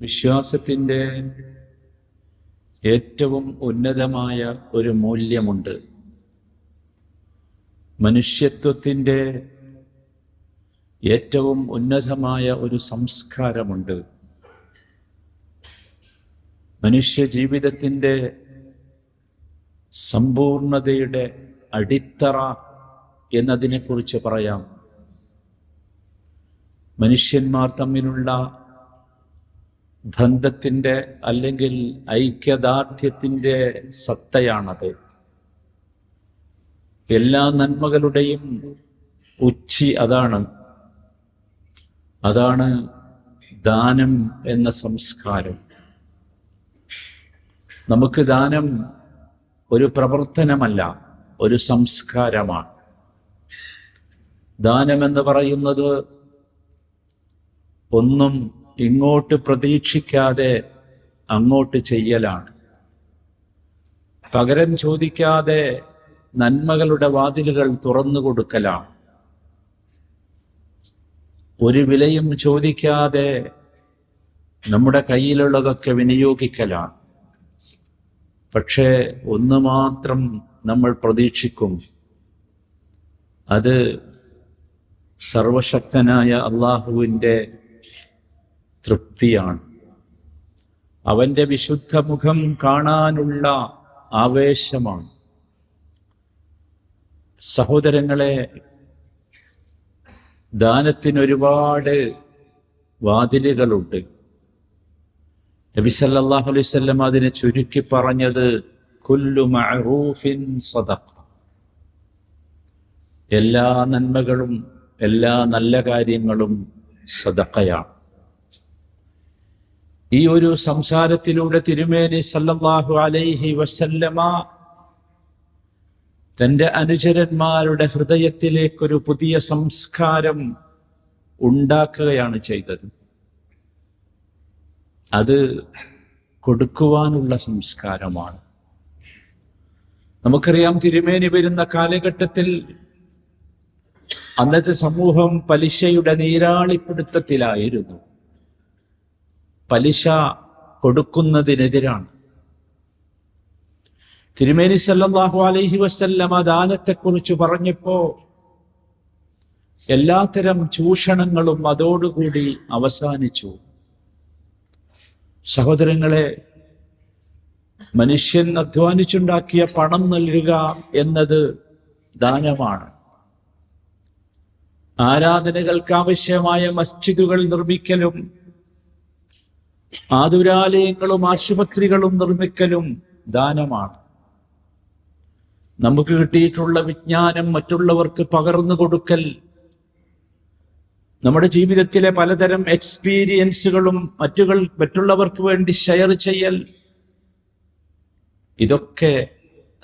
വിശ്വാസത്തിന്റെ ഏറ്റവും ഉന്നതമായ ഒരു മൂല്യമുണ്ട്. മനുഷ്യത്വത്തിന്റെ ഏറ്റവും ഉന്നതമായ ഒരു സംസ്കാരമുണ്ട്. മനുഷ്യ ജീവിതത്തിന്റെ സമ്പൂർണതയുടെ അടിത്തറ എന്നതിനെക്കുറിച്ച് പറയാം. മനുഷ്യന്മാർ തമ്മിലുള്ള ബന്ധത്തിന്റെ അല്ലെങ്കിൽ ഐക്യദാർഢ്യത്തിന്റെ സത്തയാണത്. എല്ലാ നന്മകളുടെയും ഉച്ചി അതാണ്. അതാണ് ദാനം എന്ന സംസ്കാരം. നമുക്ക് ദാനം ഒരു പ്രവർത്തനമല്ല ഒരു സംസ്കാരമാണ്. ദാനം എന്ന് പറയുന്നത് ഒന്നും ഇങ്ങോട്ട് പ്രതീക്ഷിക്കാതെ അങ്ങോട്ട് ചെയ്യലാണ്. പകരം ചോദിക്കാതെ നന്മകളുടെ വാതിലുകൾ തുറന്നു കൊടുക്കലാണ്. ഒരു വിലയും ചോദിക്കാതെ നമ്മുടെ കയ്യിലുള്ളതൊക്കെ വിനിയോഗിക്കലാണ്. പക്ഷേ ഒന്ന് മാത്രം നമ്മൾ പ്രതീക്ഷിക്കും. അത് സർവശക്തനായ അള്ളാഹുവിന്റെ തൃപ്തിയാണ്. അവന്റെ വിശുദ്ധ മുഖം കാണാനുള്ള ആവേശമാണ്. സഹോദരങ്ങളെ ദാനത്തിന് ഒരുപാട് വാതിലുകളുണ്ട്. നബി സല്ലല്ലാഹു അലൈഹി സ്വല്ലം അതിനെ ചുരുക്കി പറഞ്ഞത് കുല്ലു മഅറൂഫിൻ സദഖ. എല്ലാ നന്മകളും എല്ലാ നല്ല കാര്യങ്ങളും സദഖയാണ്. ഈ ഒരു സംസാരത്തിലൂടെ തിരുമേനി സല്ലല്ലാഹു അലൈഹി വസല്ലമ തന്റെ അനുചരന്മാരുടെ ഹൃദയത്തിലേക്കൊരു പുതിയ സംസ്കാരം ഉണ്ടാക്കുകയാണ് ചെയ്തത്. അത് കൊടുക്കുവാനുള്ള സംസ്കാരമാണ്. നമുക്കറിയാം തിരുമേനി വരുന്ന കാലഘട്ടത്തിൽ അന്നത്തെ സമൂഹം പലിശയുടെ നീരാളിപ്പിടുത്തത്തിലായിരുന്നു. പലിശ കൊടുക്കുന്നതിനെതിരാണ്. തിരുമേനി സല്ലാഹു അലൈഹി വസല്ലമ ദാനത്തെക്കുറിച്ച് പറഞ്ഞപ്പോ എല്ലാത്തരം ചൂഷണങ്ങളും അതോടുകൂടി അവസാനിച്ചു. സഹോദരങ്ങളെ മനുഷ്യൻ അധ്വാനിച്ചുണ്ടാക്കിയ പണം നൽകുക എന്നത് ദാനമാണ്. ആരാധനകൾക്ക് ആവശ്യമായ മസ്ജിദുകൾ നിർമ്മിക്കലും ആതുരാലയങ്ങളും ആശുപത്രികളും നിർമ്മിക്കലും ദാനമാണ്. നമുക്ക് കിട്ടിയിട്ടുള്ള വിജ്ഞാനം മറ്റുള്ളവർക്ക് പകർന്നു കൊടുക്കൽ നമ്മുടെ ജീവിതത്തിലെ പലതരം എക്സ്പീരിയൻസുകളും മറ്റുകൾ മറ്റുള്ളവർക്ക് വേണ്ടി ഷെയർ ചെയ്യൽ ഇതൊക്കെ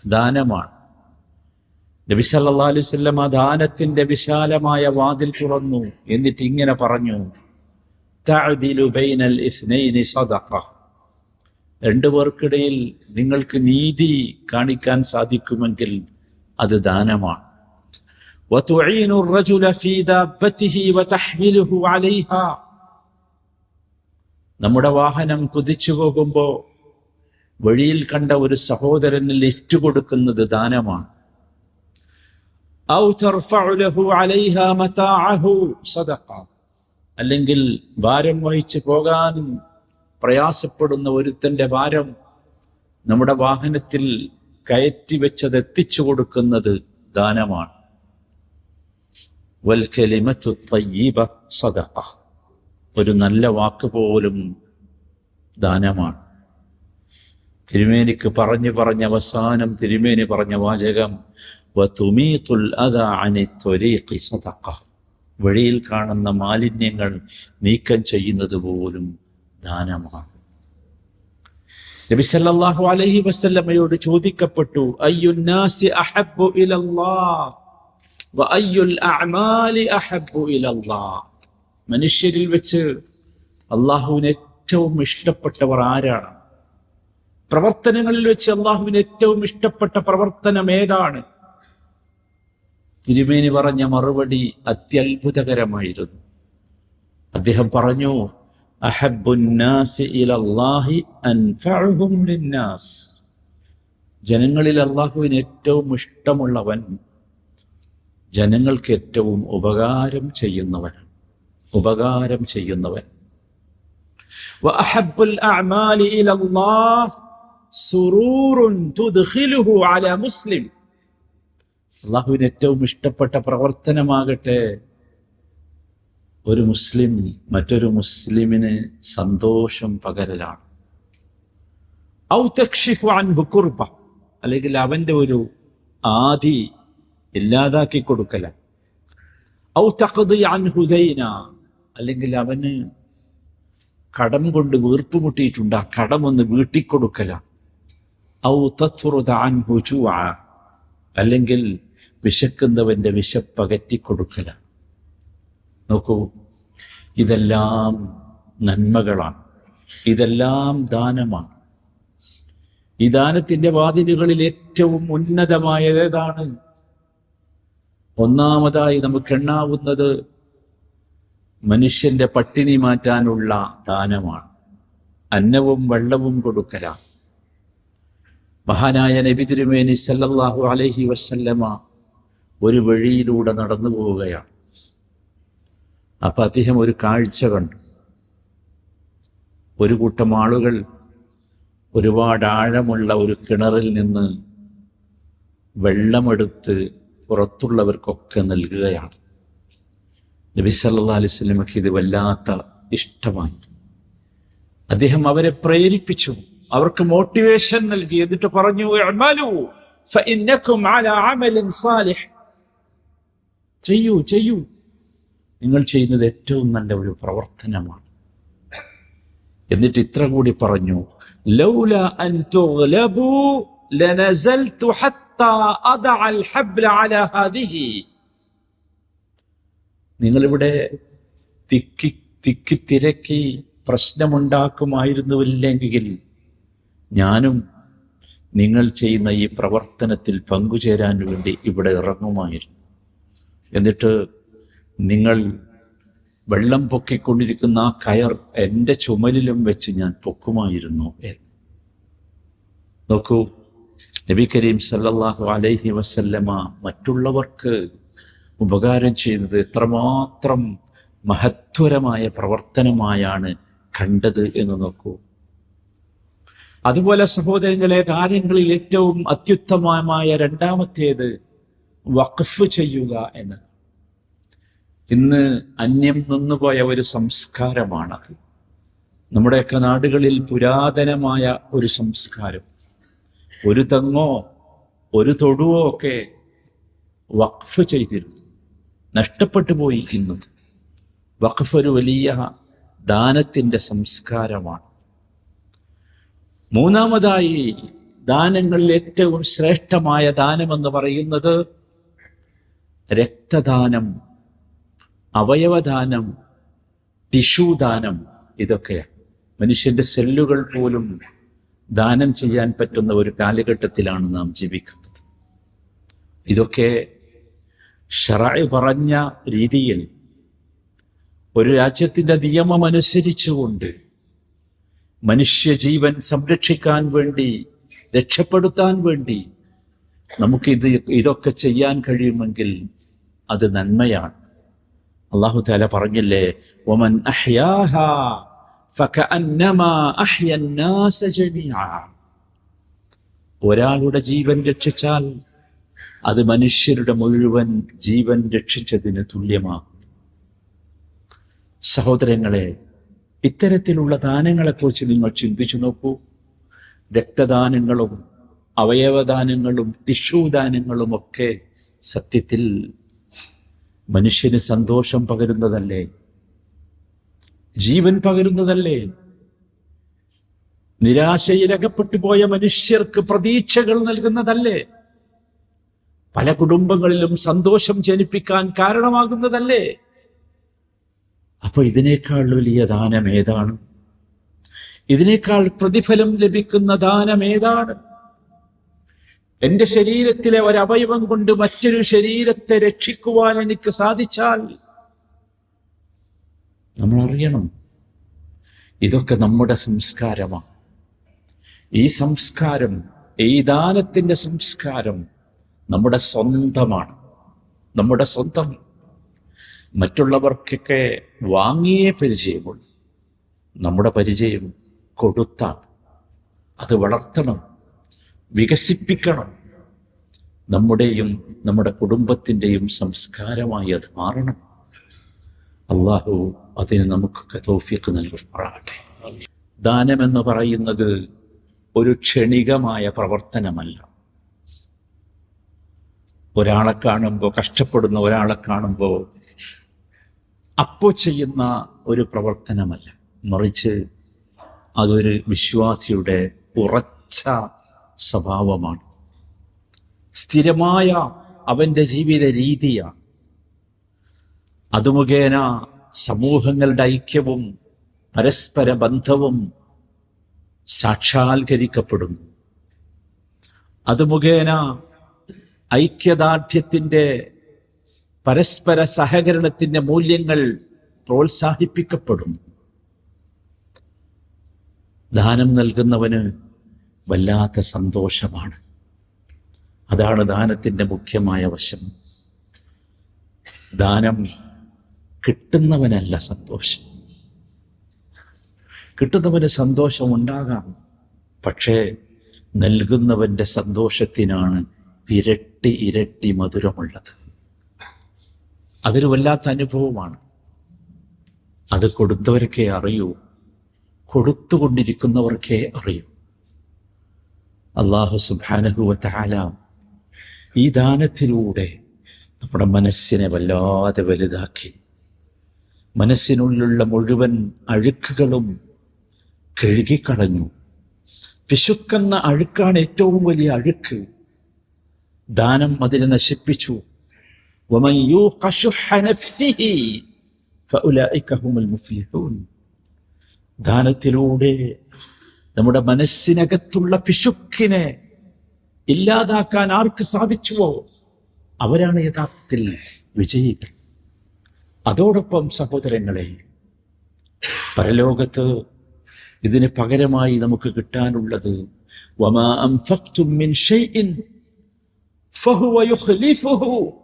ദാനമാണ്. നബി വസല്ലം ആ ദാനത്തിന്റെ വിശാലമായ വാതിൽ തുറന്നു എന്നിട്ട് ഇങ്ങനെ പറഞ്ഞു ബൈനൽ ഇസ്നൈനി സദഖ. രണ്ടു പേർക്കിടയിൽ നിങ്ങൾക്ക് നീതി കാണിക്കാൻ സാധിക്കുമെങ്കിൽ അത് ദാനമാണ്. നമ്മുടെ വാഹനം കുതിച്ചു പോകുമ്പോൾ വഴിയിൽ കണ്ട ഒരു സഹോദരന് ലിഫ്റ്റ് കൊടുക്കുന്നത് ദാനമാണ്. ഔ തർഫഉ ലഹു അലൈഹ മതാഅഹു സദഖ. അല്ലെങ്കിൽ ഭാരം വഹിച്ചു പോകാൻ പ്രയാസപ്പെടുന്ന ഒരുത്തന്റെ ഭാരം നമ്മുടെ വാഹനത്തിൽ കയറ്റി വെച്ചത് എത്തിച്ചു കൊടുക്കുന്നത് ദാനമാണ്. ഒരു നല്ല വാക്ക് പോലും ദാനമാണ്. തിരുമേനിക്ക് പറഞ്ഞു പറഞ്ഞ അവസാനം തിരുമേനി പറഞ്ഞ വാചകം തുമീത്തുൽ അനി ത്വരീഖി വഴിയിൽ കാണുന്ന മാലിന്യങ്ങൾ നീക്കം ചെയ്യുന്നത് പോലും ദാനമാണ്. നബി സല്ലല്ലാഹു അലൈഹി വസല്ലമയോട് ചോദിക്കപ്പെട്ടു അഹബ്ബു വ അഅമാലി അഹബ്ബു മനുഷ്യരിൽ വെച്ച് അള്ളാഹുവിന് ഏറ്റവും ഇഷ്ടപ്പെട്ടവർ ആരാണ്? പ്രവർത്തനങ്ങളിൽ വെച്ച് അള്ളാഹുവിന് ഏറ്റവും ഇഷ്ടപ്പെട്ട പ്രവർത്തനം ഏതാണ്? തിരുമേനി പറഞ്ഞ മറുപടി അത്യത്ഭുതകരമായിരുന്നു. അദ്ദേഹം പറഞ്ഞു ജനങ്ങളിൽ അള്ളാഹുവിന് ഏറ്റവും ഇഷ്ടമുള്ളവൻ ജനങ്ങൾക്ക് ഏറ്റവും ഉപകാരം ചെയ്യുന്നവൻ ഉപകാരം ചെയ്യുന്നവൻ. മുസ്ലിം. അള്ളാഹുവിന് ഏറ്റവും ഇഷ്ടപ്പെട്ട പ്രവർത്തനമാകട്ടെ ഒരു മുസ്ലിം മറ്റൊരു മുസ്ലിമിന് സന്തോഷം പകരലാണ്. കുർബ. അല്ലെങ്കിൽ അവന്റെ ഒരു ആദി ഇല്ലാതാക്കി കൊടുക്കല. ഔ അൻ ഹുദൈന അല്ലെങ്കിൽ അവന് കടം കൊണ്ട് വീർപ്പുമുട്ടിയിട്ടുണ്ട് ആ കടം ഒന്ന് വീട്ടിക്കൊടുക്കല. ഔ തത്റുദ അൻ അല്ലെങ്കിൽ വിശക്കുന്നവന്റെ വിശപ്പകറ്റിക്കൊടുക്കല നോക്കൂ ഇതെല്ലാം നന്മകളാണ്. ഇതെല്ലാം ദാനമാണ്. ഈ ദാനത്തിന്റെ വാതിലുകളിൽ ഏറ്റവും ഉന്നതമായത് ഏതാണ്? ഒന്നാമതായി നമുക്ക് എണ്ണാവുന്നത് മനുഷ്യന്റെ പട്ടിണി മാറ്റാനുള്ള ദാനമാണ്. അന്നവും വെള്ളവും കൊടുക്കല മഹാനായ നബി തിരുമേനി സല്ലല്ലാഹു അലൈഹി വസല്ലമ ഒരു വഴിയിലൂടെ നടന്നു പോവുകയാണ്. അപ്പൊ അദ്ദേഹം ഒരു കാഴ്ച കണ്ടു. ഒരു കൂട്ടം ആളുകൾ ഒരുപാട് ആഴമുള്ള ഒരു കിണറിൽ നിന്ന് വെള്ളമെടുത്ത് പുറത്തുള്ളവർക്കൊക്കെ നൽകുകയാണ്. നബി സല്ലാ അലൈഹി സ്വലമക്ക് ഇത് വല്ലാത്ത ഇഷ്ടമായി. അദ്ദേഹം അവരെ പ്രേരിപ്പിച്ചു. അവർക്ക് മോട്ടിവേഷൻ നൽകി. എന്നിട്ട് പറഞ്ഞു. ചെയ്യൂ ചെയ്യൂ. നിങ്ങൾ ചെയ്യുന്നത് ഏറ്റവും നല്ല ഒരു പ്രവർത്തനമാണ്. എന്നിട്ട് ഇത്ര കൂടി പറഞ്ഞു ലൗല അൻ ലനസൽതു ഹത്താ ഹബ്ല അലാ ഹാദിഹി. നിങ്ങളിവിടെ തിക്കി തിക്കി തിരക്കി പ്രശ്നമുണ്ടാക്കുമായിരുന്നുവല്ലെങ്കിൽ ഞാനും നിങ്ങൾ ചെയ്യുന്ന ഈ പ്രവർത്തനത്തിൽ പങ്കുചേരാൻ വേണ്ടി ഇവിടെ ഇറങ്ങുമായിരുന്നു. എന്നിട്ട് നിങ്ങൾ വെള്ളം പൊക്കിക്കൊണ്ടിരിക്കുന്ന ആ കയർ എന്റെ ചുമലിലും വെച്ച് ഞാൻ പൊക്കുമായിരുന്നു എന്ന്. നോക്കൂ നബി കരീം സല്ലല്ലാഹു അലൈഹി വസല്ലമ മറ്റുള്ളവർക്ക് ഉപകാരം ചെയ്തത് എത്രമാത്രം മഹത്വരമായ പ്രവർത്തനമായാണ് കണ്ടത് എന്ന് നോക്കൂ. അതുപോലെ സഹോദരങ്ങളെ കാര്യങ്ങളിൽ ഏറ്റവും അത്യുത്തമമായ രണ്ടാമത്തേത് വഖഫ് ചെയ്യുക എന്ന് ഇന്ന് അന്യം നിന്നുപോയ ഒരു സംസ്കാരമാണത്. നമ്മുടെയൊക്കെ നാടുകളിൽ പുരാതനമായ ഒരു സംസ്കാരം. ഒരു തെങ്ങോ ഒരു തൊടുവോ ഒക്കെ വഖഫ് ചെയ്തിരുന്നു. നഷ്ടപ്പെട്ടു പോയി ഇന്നത് വഖഫ് ഒരു വലിയ ദാനത്തിന്റെ സംസ്കാരമാണ്. മൂന്നാമതായി ദാനങ്ങളിൽ ഏറ്റവും ശ്രേഷ്ഠമായ ദാനമെന്ന് പറയുന്നത് രക്തദാനം അവയവദാനം ടിഷ്യൂദാനം ഇതൊക്കെയാണ്. മനുഷ്യന്റെ സെല്ലുകൾ പോലും ദാനം ചെയ്യാൻ പറ്റുന്ന ഒരു കാലഘട്ടത്തിലാണ് നാം ജീവിക്കുന്നത്. ഇതൊക്കെ ഷറായ് പറഞ്ഞ രീതിയിൽ ഒരു രാജ്യത്തിന്റെ നിയമം അനുസരിച്ചുകൊണ്ട് മനുഷ്യജീവൻ സംരക്ഷിക്കാൻ വേണ്ടി രക്ഷപ്പെടുത്താൻ വേണ്ടി നമുക്കിത് ഇതൊക്കെ ചെയ്യാൻ കഴിയുമെങ്കിൽ അത് നന്മയാണ്. അള്ളാഹു താല പറഞ്ഞില്ലേ ഒമൻ ഒരാളുടെ ജീവൻ രക്ഷിച്ചാൽ അത് മനുഷ്യരുടെ മുഴുവൻ ജീവൻ രക്ഷിച്ചതിന് തുല്യമാകും. സഹോദരങ്ങളെ ഇത്തരത്തിലുള്ള ദാനങ്ങളെക്കുറിച്ച് നിങ്ങൾ ചിന്തിച്ചു നോക്കൂ. രക്തദാനങ്ങളും അവയവദാനങ്ങളും ടിഷ്യൂ ദാനങ്ങളും ഒക്കെ സത്യത്തിൽ മനുഷ്യന് സന്തോഷം പകരുന്നതല്ലേ? ജീവൻ പകരുന്നതല്ലേ? നിരാശയിലകപ്പെട്ടു പോയ മനുഷ്യർക്ക് പ്രതീക്ഷകൾ നൽകുന്നതല്ലേ? പല കുടുംബങ്ങളിലും സന്തോഷം ജനിപ്പിക്കാൻ കാരണമാകുന്നതല്ലേ? അപ്പൊ ഇതിനേക്കാൾ വലിയ ദാനം ഏതാണ്? ഇതിനേക്കാൾ പ്രതിഫലം ലഭിക്കുന്ന ദാനം ഏതാണ്? എന്റെ ശരീരത്തിലെ ഒരവയവം കൊണ്ട് മറ്റൊരു ശരീരത്തെ രക്ഷിക്കുവാൻ എനിക്ക് സാധിച്ചാൽ നമ്മൾ അറിയണം ഇതൊക്കെ നമ്മുടെ സംസ്കാരമാണ്. ഈ സംസ്കാരം ഈ ദാനത്തിന്റെ സംസ്കാരം നമ്മുടെ സ്വന്തമാണ്. നമ്മുടെ സ്വന്തം മറ്റുള്ളവർക്കൊക്കെ വാങ്ങിയേ പരിചയമുള്ളൂ. നമ്മുടെ പരിചയം കൊടുത്താണ്. അത് വളർത്തണം വികസിപ്പിക്കണം. നമ്മുടെയും നമ്മുടെ കുടുംബത്തിന്റെയും സംസ്കാരമായി അത് മാറണം. അള്ളാഹു അതിന് നമുക്കൊക്കെ തോഫിക്ക് നൽകുമാറാകട്ടെ. ദാനമെന്ന് പറയുന്നത് ഒരു ക്ഷണികമായ പ്രവർത്തനമല്ല. ഒരാളെ കാണുമ്പോൾ കഷ്ടപ്പെടുന്ന ഒരാളെ കാണുമ്പോൾ അപ്പോൾ ചെയ്യുന്ന ഒരു പ്രവർത്തനമല്ല. മറിച്ച് അതൊരു വിശ്വാസിയുടെ ഉറച്ച സ്വഭാവമാണ്. സ്ഥിരമായ അവന്റെ ജീവിത രീതിയാണ്. അത് മുഖേന സമൂഹങ്ങളുടെ ഐക്യവും പരസ്പര ബന്ധവും സാക്ഷാത്കരിക്കപ്പെടുന്നു. അത് മുഖേന ഐക്യദാർഢ്യത്തിന്റെ പരസ്പര സഹകരണത്തിന്റെ മൂല്യങ്ങൾ പ്രോത്സാഹിപ്പിക്കപ്പെടും. ദാനം നൽകുന്നവന് വല്ലാത്ത സന്തോഷമാണ്. അതാണ് ദാനത്തിന്റെ മുഖ്യമായ വശം. ദാനം കിട്ടുന്നവനല്ല സന്തോഷം. കിട്ടുന്നവന് സന്തോഷം ഉണ്ടാകാം പക്ഷേ നൽകുന്നവന്റെ സന്തോഷത്തിനാണ് ഇരട്ടി ഇരട്ടി മധുരമുള്ളത്. അതൊരു വല്ലാത്ത അനുഭവമാണ്. അത് കൊടുത്തവർക്കേ അറിയൂ. കൊടുത്തുകൊണ്ടിരിക്കുന്നവർക്കേ അറിയൂ. അള്ളാഹു സുബാനഹുവല ഈ ദാനത്തിലൂടെ നമ്മുടെ മനസ്സിനെ വല്ലാതെ വലുതാക്കി. മനസ്സിനുള്ളിലുള്ള മുഴുവൻ അഴുക്കുകളും കഴുകിക്കളഞ്ഞു. പിശുക്കെന്ന അഴുക്കാണ് ഏറ്റവും വലിയ അഴുക്ക്. ദാനം അതിനെ നശിപ്പിച്ചു. ومن يوق شح نفسه فأولئك هم المفلحون ദാനത്തിലൂടെ നമ്മുടെ മനസ്സിനകത്തുള്ള പിശുക്കിനെ ഇല്ലാതാക്കാൻ ആർക്ക് സാധിച്ചുവോ അവരാണ് യഥാർത്ഥത്തിൽ വിജയികൾ അതോടൊപ്പം സഹോദരങ്ങളെ പരലോകത്ത് ഇതിന് പകരമായി നമുക്ക് കിട്ടാനുള്ളത് വമാ അൻഫഖ്തും മിൻ ഷൈഇൻ ഫഹുവ യുഖ്ലിഫുഹു വഹുവ ഖൈറുർ റാസിഖീൻ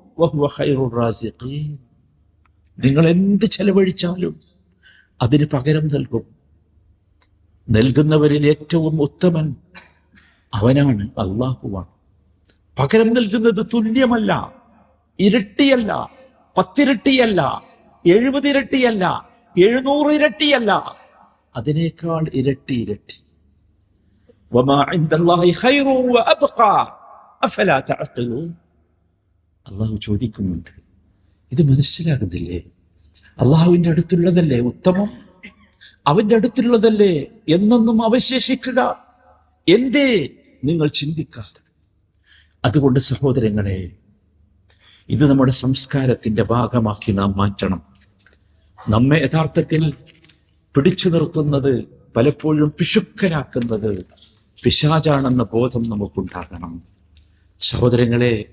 നിങ്ങൾ എന്ത് ചെലവഴിച്ചാലും അതിന് പകരം നൽകും. നൽകുന്നവരിൽ ഏറ്റവും ഉത്തമൻ അവനാണ് അള്ളാഹുവാണ് പകരം നൽകുന്നത് തുല്യമല്ല ഇരട്ടിയല്ല പത്തിരട്ടിയല്ല എഴുപതിരട്ടിയല്ല എഴുന്നൂറ് ഇരട്ടിയല്ല അതിനേക്കാൾ ഇരട്ടി ഇരട്ടി. വമാ ഇൻദല്ലാഹി ഖൈറു വഅബ്ഖാ അഫലാ തഅഖിലൂൻ. അള്ളാഹു ചോദിക്കുന്നുണ്ട്. ഇത് മനസ്സിലാകുന്നില്ലേ? അള്ളാഹുവിന്റെ അടുത്തുള്ളതല്ലേ ഉത്തമം? അവന്റെ അടുത്തുള്ളതല്ലേ എന്നൊന്നും അവശേഷിക്കുക. എന്തേ? നിങ്ങൾ ചിന്തിക്കാത്തത്. അതുകൊണ്ട് സഹോദരങ്ങളെ ഇത് നമ്മുടെ സംസ്കാരത്തിന്റെ ഭാഗമാക്കി നാം മാറ്റണം. നമ്മെ യഥാർത്ഥത്തിൽ പിടിച്ചു നിർത്തുന്നത് പലപ്പോഴും പിശുക്കനാക്കുന്നത് പിശാചാണെന്ന ബോധം നമുക്കുണ്ടാകണം. സഹോദരങ്ങളെ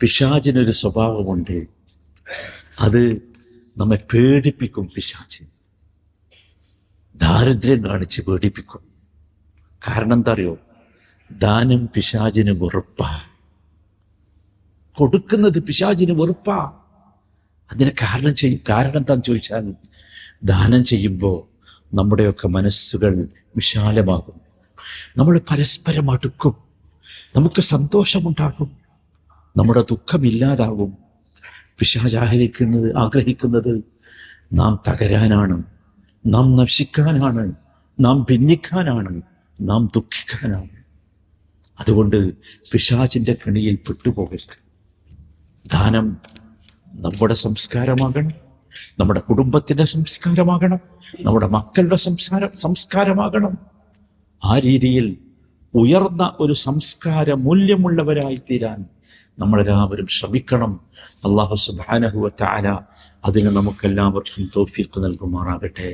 പിശാചിനൊരു സ്വഭാവമുണ്ട്. അത് നമ്മെ പേടിപ്പിക്കും പിശാച് ദാരിദ്ര്യം കാണിച്ച് പേടിപ്പിക്കും. കാരണം എന്താ അറിയോ ദാനം പിശാചിന് വെറുപ്പാ. കൊടുക്കുന്നത് പിശാചിന് വെറുപ്പാ. അതിന് കാരണം ചെയ്യും കാരണം എന്താന്ന് ചോദിച്ചാൽ ദാനം ചെയ്യുമ്പോൾ നമ്മുടെയൊക്കെ മനസ്സുകൾ വിശാലമാകും. നമ്മൾ പരസ്പരം അടുക്കും. നമുക്ക് സന്തോഷമുണ്ടാകും. നമ്മുടെ ദുഃഖമില്ലാതാകും. പിശാചാഹരിക്കുന്നത് ആഗ്രഹിക്കുന്നത് നാം തകരാനാണ്. നാം നശിക്കാനാണ്. നാം ഭിന്നിക്കാനാണ്. നാം ദുഃഖിക്കാനാണ്. അതുകൊണ്ട് പിശാചിന്റെ കെണിയിൽ പെട്ടുപോകരുത്. ദാനം നമ്മുടെ സംസ്കാരമാകണം. നമ്മുടെ കുടുംബത്തിന്റെ സംസ്കാരമാകണം. നമ്മുടെ മക്കളുടെ സംസ്കാരം സംസ്കാരമാകണം. ആ രീതിയിൽ ഉയർന്ന ഒരു സംസ്കാര മൂല്യമുള്ളവരായി തീരാൻ നമ്മളെല്ലാവരും ശ്രമിക്കണം. അള്ളാഹു സുബാനഹുവ താല അതിന് നമുക്കെല്ലാവർക്കും തോഫിക്ക് നൽകുമാറാകട്ടെ.